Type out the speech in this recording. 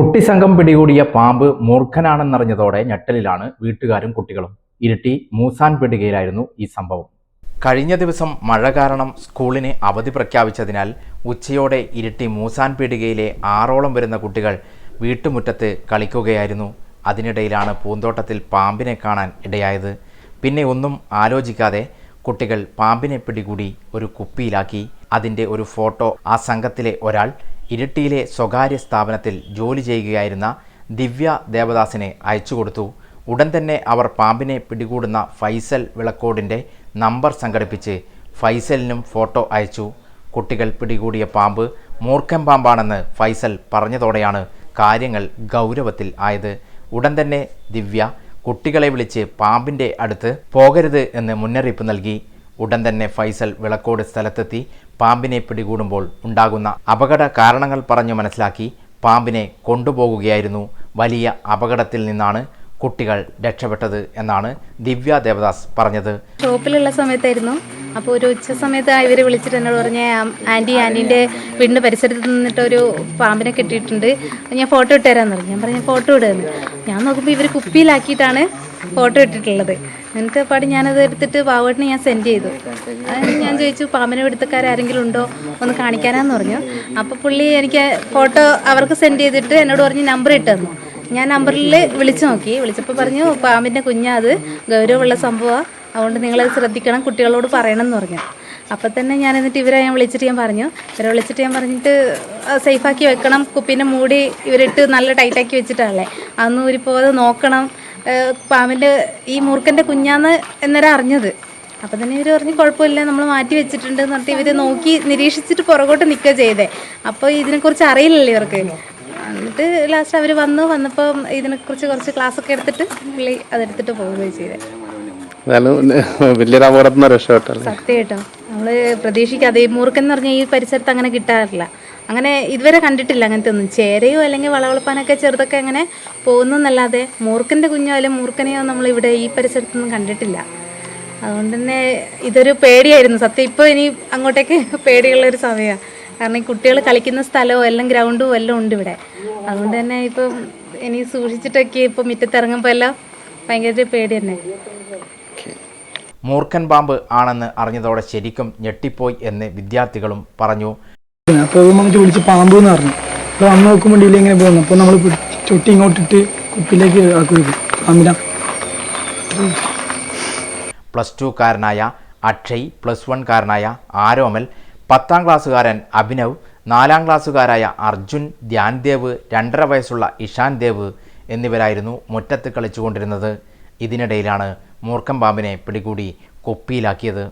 കുട്ടിസംഘം പിടികൂടിയ പാമ്പ് മൂർഖനാണെന്നറിഞ്ഞതോടെ ഞെട്ടലിലാണ് വീട്ടുകാരും കുട്ടികളും. ഇരിട്ടി മൂസാൻ പെടുകയിലായിരുന്നു ഈ സംഭവം. കഴിഞ്ഞ ദിവസം മഴ കാരണം സ്കൂളിന് അവധി പ്രഖ്യാപിച്ചതിനാൽ ഉച്ചയോടെ ഇരിട്ടി മൂസാൻ പീടികയിലെ ആറോളം വരുന്ന കുട്ടികൾ വീട്ടുമുറ്റത്ത് കളിക്കുകയായിരുന്നു. അതിനിടയിലാണ് പൂന്തോട്ടത്തിൽ പാമ്പിനെ കാണാൻ ഇടയായത്. പിന്നെ ഒന്നും ആലോചിക്കാതെ കുട്ടികൾ പാമ്പിനെ പിടികൂടി ഒരു കുപ്പിയിലാക്കി. അതിന്റെ ഒരു ഫോട്ടോ ആ സംഘത്തിലെ ഒരാൾ ഇരിട്ടിയിലെ സ്വകാര്യ സ്ഥാപനത്തിൽ ജോലി ചെയ്യുകയായിരുന്ന ദിവ്യ ദേവദാസിനെ അയച്ചു കൊടുത്തു. ഉടൻ തന്നെ അവർ പാമ്പിനെ പിടികൂടുന്ന ഫൈസൽ വിളക്കോടിന്റെ നമ്പർ സംഘടിപ്പിച്ച് ഫൈസലിനും ഫോട്ടോ അയച്ചു. കുട്ടികൾ പിടികൂടിയ പാമ്പ് മൂർഖൻ പാമ്പാണെന്ന് ഫൈസൽ പറഞ്ഞതോടെയാണ് കാര്യങ്ങൾ ഗൗരവത്തിൽ ആയത്. ഉടൻ തന്നെ ദിവ്യ കുട്ടികളെ വിളിച്ച് പാമ്പിന്റെ അടുത്ത് പോകരുത് എന്ന് മുന്നറിയിപ്പ് നൽകി. ഉടൻ തന്നെ ഫൈസൽ വിളക്കോട് സ്ഥലത്തെത്തി പാമ്പിനെ പിടികൂടുമ്പോൾ ഉണ്ടാകുന്ന അപകട കാരണങ്ങൾ പറഞ്ഞു മനസ്സിലാക്കി പാമ്പിനെ കൊണ്ടുപോകുകയായിരുന്നു. വലിയ അപകടത്തിൽ നിന്നാണ് കുട്ടികൾ രക്ഷപ്പെട്ടത് എന്നാണ് ദിവ്യ ദേവദാസ് പറഞ്ഞത്. ഷോപ്പിലുള്ള സമയത്തായിരുന്നു. അപ്പോൾ ഒരു ഉച്ച സമയത്ത് ഇവർ വിളിച്ചിട്ട് എന്നോട് പറഞ്ഞ ആന്റി ആന്റീന്റെ വീടിന്റെ പരിസരത്ത് നിന്നിട്ട് ഒരു പാമ്പിനെ കെട്ടിയിട്ടുണ്ട്. ഞാൻ ഫോട്ടോ ഇട്ടുതരാമെന്ന് പറഞ്ഞു. ഞാൻ പറഞ്ഞു ഫോട്ടോ ഇടുകയെന്ന് ഞാൻ നോക്കുമ്പോൾ ഇവർ കുപ്പിയിലാക്കിയിട്ടാണ് ഫോട്ടോ ഇട്ടിട്ടുള്ളത്. എന്നിട്ട് പാടി ഞാനത് എടുത്തിട്ട് പാവട്ടിന് ഞാൻ സെൻഡ് ചെയ്തു. ഞാൻ ചോദിച്ചു പാമ്പിനെ എടുത്തക്കാരെങ്കിലും ഉണ്ടോ? ഒന്ന് കാണിക്കാനാന്ന് പറഞ്ഞു. അപ്പോൾ പുള്ളി എനിക്ക് ഫോട്ടോ അവർക്ക് സെൻഡ് ചെയ്തിട്ട് എന്നോട് പറഞ്ഞ് നമ്പർ ഇട്ട് തന്നു ഞാൻ നമ്പറിൽ വിളിച്ചു നോക്കി. വിളിച്ചപ്പോൾ പറഞ്ഞു പാമ്പിന്റെ കുഞ്ഞാത് ഗൗരവമുള്ള സംഭവമാണ് അതുകൊണ്ട് നിങ്ങളത് ശ്രദ്ധിക്കണം കുട്ടികളോട് പറയണം എന്ന് പറഞ്ഞു. അപ്പം തന്നെ ഞാൻ എന്നിട്ട് ഇവരെ ഞാൻ വിളിച്ചിട്ട് ഞാൻ പറഞ്ഞു. ഇവരെ വിളിച്ചിട്ട് ഞാൻ പറഞ്ഞിട്ട് സേഫാക്കി വെക്കണം. കുപ്പീന്റെ മൂടി ഇവരിട്ട് നല്ല ടൈറ്റാക്കി വെച്ചിട്ടാണല്ലേ അന്ന് ഊരിപ്പോവാതെ നോക്കണം. പാമ്പിന്റെ ഈ മൂർഖന്റെ കുഞ്ഞാന്ന് എന്നേരം അറിഞ്ഞത്. അപ്പം തന്നെ ഇവർ പറഞ്ഞ് കുഴപ്പമില്ല നമ്മൾ മാറ്റി വെച്ചിട്ടുണ്ട് എന്ന് പറഞ്ഞിട്ട് ഇവർ നോക്കി നിരീക്ഷിച്ചിട്ട് പുറകോട്ട് നിൽക്കുക ചെയ്തേ. അപ്പോൾ ഇതിനെക്കുറിച്ച് അറിയില്ലല്ലോ ഇവർക്ക്. എന്നിട്ട് ലാസ്റ്റ് അവർ വന്നു. വന്നപ്പോൾ ഇതിനെക്കുറിച്ച് കുറച്ച് ക്ലാസ് ഒക്കെ എടുത്തിട്ട് പുള്ളി അതെടുത്തിട്ട് പോവുകയും ചെയ്തത് എന്നാലും വലിയൊരു അപകടത്തിൽ നിന്ന് സത്യം കേട്ടോ നമ്മൾ പ്രതീക്ഷിക്കാതെ ഈ മൂർഖൻ എന്ന് പറഞ്ഞാൽ ഈ പരിസരത്ത് അങ്ങനെ കിട്ടാറില്ല. അങ്ങനെ ഇതുവരെ കണ്ടിട്ടില്ല അങ്ങനത്തെ ഒന്നും ചേരയോ അല്ലെങ്കിൽ വളവളപ്പാനൊക്കെ ചെറുതൊക്കെ അങ്ങനെ പോകുന്നല്ലാതെ മൂർക്കന്റെ കുഞ്ഞോ അല്ലെങ്കിൽ മൂർക്കനെയോ നമ്മൾ ഇവിടെ ഈ പരിസരത്തൊന്നും കണ്ടിട്ടില്ല. അതുകൊണ്ട് തന്നെ ഇതൊരു പേടിയായിരുന്നു. സത്യം ഇപ്പോൾ ഇനി അങ്ങോട്ടേക്ക് പേടിയുള്ളൊരു സമയമാണ് കാരണം ഈ കുട്ടികൾ കളിക്കുന്ന സ്ഥലവും എല്ലാം ഗ്രൗണ്ടും എല്ലാം ഉണ്ട് ഇവിടെ. അതുകൊണ്ട് തന്നെ ഇപ്പം ഇനി സൂക്ഷിച്ചിട്ടൊക്കെ ഇപ്പോൾ മുറ്റത്തിറങ്ങുമ്പോൾ എല്ലാം ഭയങ്കര പേടി തന്നെ. മൂർഖൻ പാമ്പ് ആണെന്ന് അറിഞ്ഞതോടെ ശരിക്കും ഞെട്ടിപ്പോയി എന്ന് വിദ്യാർത്ഥികളും പറഞ്ഞു. അപ്പോൾ നമ്മൾ വിളിച്ച് പാമ്പ് എന്ന് പറഞ്ഞു. അപ്പോൾ വന്ന് നോക്കുമ്പോൾ ഡീൽ ഇങ്ങനെ പോകുന്നു. അപ്പോൾ നമ്മൾ ചുട്ടി ഇങ്ങോട്ടിട്ട് കുപ്പിലേക്ക് ആക്കി പാമ്പിന. പ്ലസ് ടുക്കാരനായ അക്ഷയ് പ്ലസ് വൺകാരനായ ആരോമൽ പത്താം ക്ലാസ്സുകാരൻ അഭിനവ് നാലാം ക്ലാസ്സുകാരായ അർജുൻ ധ്യാൻദേവ് രണ്ടര വയസ്സുള്ള ഇഷാൻ ദേവ് എന്നിവരായിരുന്നു മുറ്റത്ത് കളിച്ചുകൊണ്ടിരുന്നത്. ഇതിനിടയിലാണ് മൂർഖം പാമ്പിനെ പിടികൂടി കുപ്പിയിലാക്കിയത്.